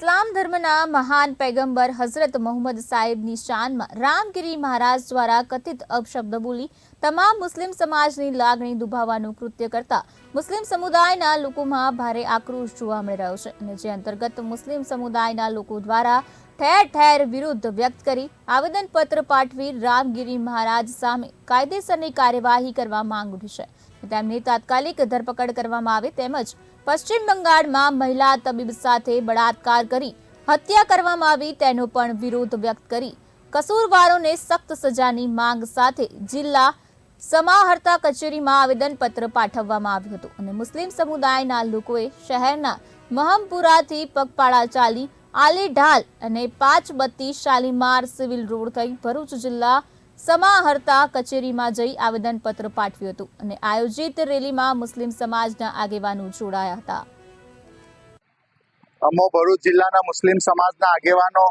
ઇસ્લામ ધર્મના મહાન પૈગંબર હઝરત મોહમ્મદ સાહેબની શાનમાં રામગીરી મહારાજ દ્વારા કથિત અપશબ્દ બોલી તમામ મુસ્લિમ સમાજની લાગણી દુભાવવાનું કૃત્ય કરતા મુસ્લિમ સમુદાયના લોકોમાં ભારે આક્રોશ જોવા મળી રહ્યો છે અને જે અંતર્ગત મુસ્લિમ સમુદાયના લોકો દ્વારા ઠેર ઠેર વિરુદ્ધ વ્યક્ત કરી આવેદનપત્ર પાઠવી રામગીરી મહારાજ સામે કાયદેસરની કાર્યવાહી કરવા માંગ ઉઠી છે. તેમની તાત્કાલિક ધરપકડ કરવામાં આવે તેમજ પશ્ચિમ બંગાળમાં મહિલા તબીબ સાથે બળાત્કાર કરી હત્યા કરવામાં આવી તેનો પણ વિરોધ વ્યક્ત કરી કસૂરવારોને સખ્ત સજાની માંગ સાથે જિલ્લા સમાહર્તા કચેરીમાં આવેદનપત્ર પાઠવવામાં આવ્યું હતું અને મુસ્લિમ સમુદાયના લોકોએ શહેરના મહમપુરાથી પગપાળા ચાલી આલી ઢાલ અને પાંચ બત્તી શાલીમાર સિવિલ રોડ થઈ ભરૂચ જિલ્લા સમાહર્તા કચેરીમાં જઈ આવેદનપત્ર પાઠવ્યું હતું અને આયોજિત રેલીમાં મુસ્લિમ સમાજના આગેવાનો જોડાયા હતા. અમો ભરૂચ જિલ્લાના મુસ્લિમ સમાજના આગેવાનો,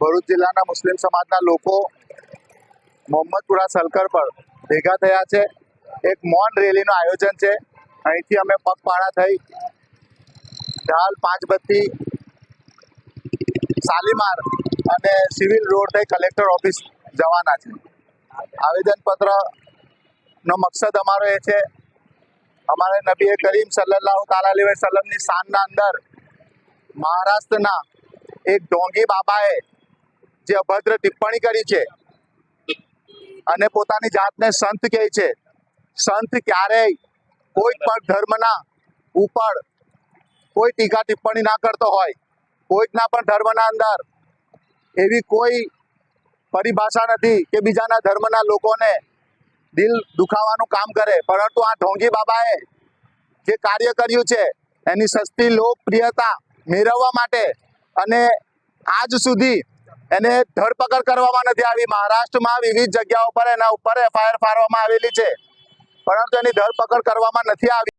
ભરૂચ જિલ્લાના મુસ્લિમ સમાજના લોકો મોહમ્મદપુરા સલકર પર ભેગા થયા છે. એક મૌન રેલીનું આયોજન છે. અહીંથી અમે પગપાળા થઈ ઢાલ પાંચબત્તી શાલીમાર અને સિવિલ રોડ થઈ કલેક્ટર ઓફિસ જવાના છે. આવેદનપત્ર નો મકસદ અમારો એ છે, અમારે નબી કરીમ સલ્લલ્લાહુ તાલા વસલમની શાનના અંદર મહારાષ્ટ્રના એક ઢોંગી બાબાએ જે અભદ્ર ટિપ્પણી કરી છે અને પોતાની જાતને સંત કહે છે, સંત ક્યારેય કોઈ પણ ધર્મના ઉપર કોઈ ટીકા ટિપ્પણી ના કરતો હોય, કોઈકના પણ ધર્મના અંદર એવી કોઈ પરિભાષા નથી કે બીજાના ધર્મના લોકોને દિલ દુખાવાનું કામ કરે. પરંતુ આ ઢોંગી બાબાએ જે કાર્ય કર્યું છે, એની સસ્તી, લોકપ્રિયતા મેળવવા માટે અને આજ સુધી એને ધરપકડ કરવામાં નથી આવી. મહારાષ્ટ્રમાં વિવિધ જગ્યાઓ પર એના ઉપર એફઆઈઆર ફાળવામાં આવેલી છે. પરંતુ એની ધરપકડ કરવામાં નથી આવી.